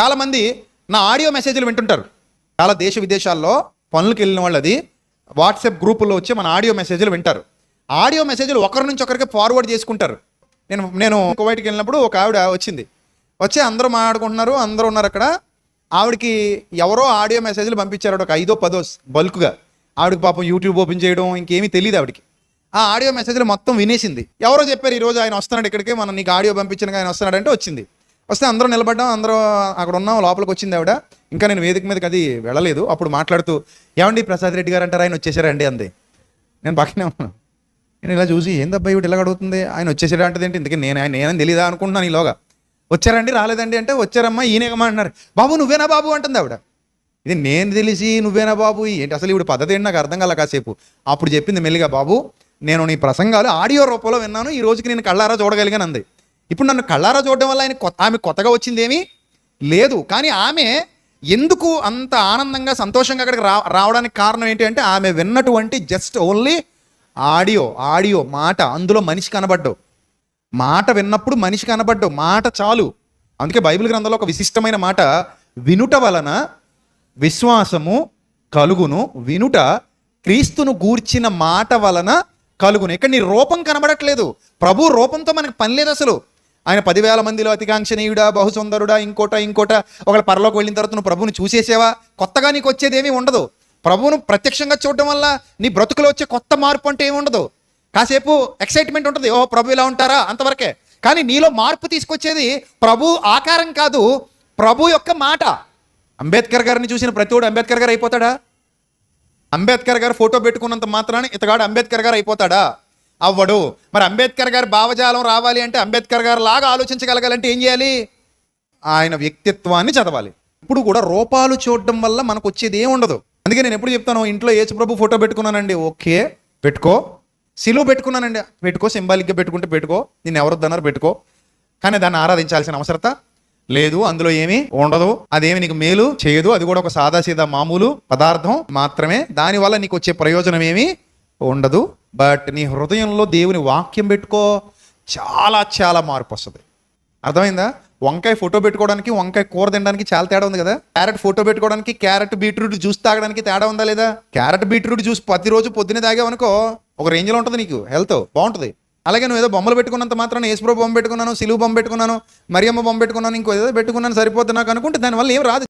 చాలామంది నా ఆడియో మెసేజ్లు వింటుంటారు. చాలా దేశ విదేశాల్లో పనులకు వెళ్ళిన వాళ్ళు అది వాట్సాప్ గ్రూపుల్లో వచ్చి మన ఆడియో మెసేజ్లు వింటారు. ఆడియో మెసేజ్లు ఒకరి నుంచి ఒకరికి ఫార్వర్డ్ చేసుకుంటారు. నేను నేను కువైట్కి వెళ్ళినప్పుడు ఒక ఆవిడ వచ్చింది. వచ్చి అందరూ మాట్లాడుకుంటున్నారు అందరూ ఉన్నారు అక్కడ. ఆవిడకి ఎవరో ఆడియో మెసేజ్లు పంపించారు ఒక ఐదో పదో బల్క్గా. ఆవిడకి పాపం యూట్యూబ్ ఓపెన్ చేయడం ఇంకేమీ తెలియదు ఆవిడకి. ఆ ఆడియో మెసేజ్లు మొత్తం వినేసింది. ఎవరో చెప్పారు ఈ రోజు ఆయన వస్తున్నాడు ఇక్కడికి మనం నీకు ఆడియో పంపించిన ఆయన వస్తున్నాడంటే వచ్చింది. వస్తే అందరూ నిలబడ్డాం అందరూ అక్కడ ఉన్నాం లోపలికి వచ్చింది ఆవిడ. ఇంకా నేను వేదిక మీదకి అది వెళ్ళలేదు. అప్పుడు మాట్లాడుతూ ఏమండి ప్రసాద్ రెడ్డి గారు అంటారు ఆయన వచ్చేసారండి అంది. నేను పక్కనే ఉన్నాను. నేను ఇలా చూసి ఏందబ్బా ఇవి ఇలా అడుగుతుంది? ఆయన వచ్చేసాడు? అంటే ఏంటి ఇంతకీ నేను ఆయన నేనని తెలియదా అనుకుంటున్నాను ఈలోగా. వచ్చారండి రాలేదండి అంటే వచ్చారమ్మా ఈయనేగమ్మా అంటున్నారు. బాబు నువ్వేనా బాబు? అంటుంది ఆవిడ. ఇది నేను తెలిసి నువ్వేనా బాబు? ఏంటి అసలు ఇప్పుడు పద్ధతి ఏంటి? నాకు అర్థం కాల కాసేపు. అప్పుడు చెప్పింది మెల్లిగా బాబు నేను నీ ప్రసంగాలు ఆడియో రూపంలో విన్నాను. ఈ రోజుకి నేను కళ్ళారా చూడగలిగాను అంది. ఇప్పుడు నన్ను కళ్ళారా చూడడం వల్ల ఆయన కొత్త ఆమె కొత్తగా వచ్చిందేమీ లేదు. కానీ ఆమె ఎందుకు అంత ఆనందంగా సంతోషంగా అక్కడికి రా రావడానికి కారణం ఏంటి అంటే ఆమె విన్నటువంటి జస్ట్ ఓన్లీ ఆడియో ఆడియో మాట. అందులో మనిషి కనబడ్డు. మాట విన్నప్పుడు మనిషి కనబడ్డు. మాట చాలు. అందుకే బైబిల్ గ్రంథంలో ఒక విశిష్టమైన మాట వినుట వలన విశ్వాసము కలుగును. వినుట క్రీస్తును గూర్చిన మాట వలన కలుగును. ఇక్కడ నీ రూపం కనబడట్లేదు. ప్రభు రూపంతో మనకు పని లేదు అసలు. ఆయన పదివేల మందిలో అతికాంక్షణీయుడా బహుసుందరుడా ఇంకోట ఇంకోట. ఒకళ్ళ పరలోకి వెళ్ళిన తర్వాత నువ్వు ప్రభువుని చూసేసావా? కొత్తగా నీకు వచ్చేదేమీ ఉండదు. ప్రభువును ప్రత్యక్షంగా చూడడం వల్ల నీ బ్రతుకులో వచ్చే కొత్త మార్పు అంటే ఏమి ఉండదు. కాసేపు ఎక్సైట్మెంట్ ఉంటుంది. ఓ ప్రభు ఇలా ఉంటారా? అంతవరకే. కానీ నీలో మార్పు తీసుకొచ్చేది ప్రభు ఆకారం కాదు ప్రభు యొక్క మాట. అంబేద్కర్ గారిని చూసిన ప్రతివాడు అంబేద్కర్ గారు అయిపోతాడా? అంబేద్కర్ గారు ఫోటో పెట్టుకున్నంత మాత్రాన్ని ఇతగాడు అంబేద్కర్ గారు అయిపోతాడా? అవ్వడు. మరి అంబేద్కర్ గారి భావజాలం రావాలి అంటే అంబేద్కర్ గారు లాగా ఆలోచించగలగాలంటే ఏం చేయాలి? ఆయన వ్యక్తిత్వాన్ని చదవాలి. ఇప్పుడు కూడా రూపాలు చూడడం వల్ల మనకు వచ్చేది ఏం ఉండదు. అందుకే నేను ఎప్పుడు చెప్తాను ఇంట్లో యేసుప్రభు ఫోటో పెట్టుకున్నానండి. ఓకే పెట్టుకో. సిలువ పెట్టుకున్నానండి. పెట్టుకో సింబాలిక్గా పెట్టుకుంటే పెట్టుకో. నేను ఎవరొద్దన్నారు పెట్టుకో. కానీ దాన్ని ఆరాధించాల్సిన అవసరత లేదు. అందులో ఏమీ ఉండదు. అదేమి నీకు మేలు చేయదు. అది కూడా ఒక సాదాసీదా మామూలు పదార్థం మాత్రమే. దానివల్ల నీకు వచ్చే ప్రయోజనం ఏమీ? ఉండదు. బట్ నీ హృదయంలో దేవుని వాక్యం పెట్టుకో చాలా చాలా మార్పు వస్తుంది. అర్థమైందా? వంకాయ ఫోటో పెట్టుకోవడానికి వంకాయ కూర తినడానికి చాలా తేడా ఉంది కదా? క్యారెట్ ఫోటో పెట్టుకోవడానికి క్యారెట్ బీట్రూట్ జ్యూస్ తాగడానికి తేడా ఉందా లేదా? క్యారెట్ బీట్రూట్ జ్యూస్ ప్రతిరోజు పొద్దున్నే తాగావనుకో ఒక రేంజ్లో ఉంటుంది నీకు హెల్త్ బాగుంటుంది. అలాగే నువ్వు ఏదో బొమ్మలు పెట్టుకున్నంత మాత్రం ఏసుప్రో బొమ్మ పెట్టుకున్నాను సిలువు బొమ్మ పెట్టుకున్నాను మరియమ్మ బొమ్మ పెట్టుకున్నాను ఇంకో ఏదో పెట్టుకున్నాను సరిపోతుంది నాకు అనుకుంటే దానివల్ల ఏం రాదు.